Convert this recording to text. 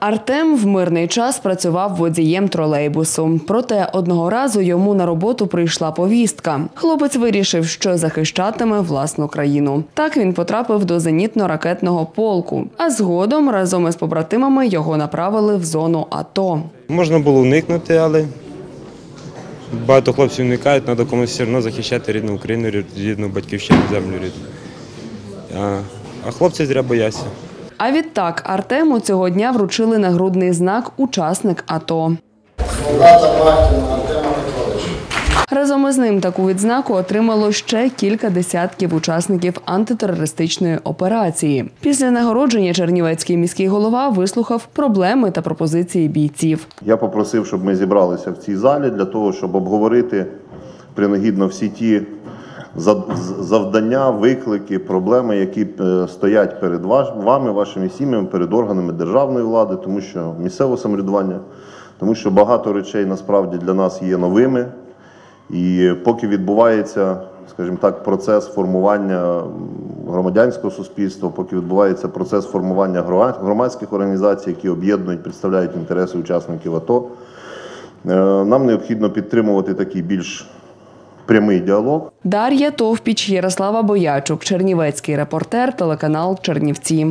Артем в мирний час працював водієм тролейбусу. Проте одного разу йому на роботу прийшла повістка. Хлопець вирішив, що захищатиме власну країну. Так він потрапив до зенітно-ракетного полку. А згодом разом із побратимами його направили в зону АТО. Можна було уникнути, але багато хлопців уникають, треба комусь все одно захищати рідну Україну, рідну батьківщину, землю рідну. А, хлопці зря бояться. А відтак Артему цього дня вручили нагрудний знак учасник АТО. солдата Махтіна Артема Петровича. Разом із ним таку відзнаку отримало ще кілька десятків учасників антитерористичної операції. Після нагородження Чернівецький міський голова вислухав проблеми та пропозиції бійців. Я попросив, щоб ми зібралися в цій залі для того, щоб обговорити принагідно всі ті завдання, виклики, проблеми, які е, стоять перед вами, вашими сім'ями, перед органами державної влади, тому що місцеве самоврядування, тому що багато речей насправді для нас є новими. І поки відбувається, скажімо так, процес формування громадянського суспільства, поки відбувається процес формування громадських організацій, які об'єднують, представляють інтереси учасників АТО, е, нам необхідно підтримувати такий більш прямий діалог. Дар'я Товпіч, Ярослава Боячук, Чернівецький репортер, телеканал Чернівці.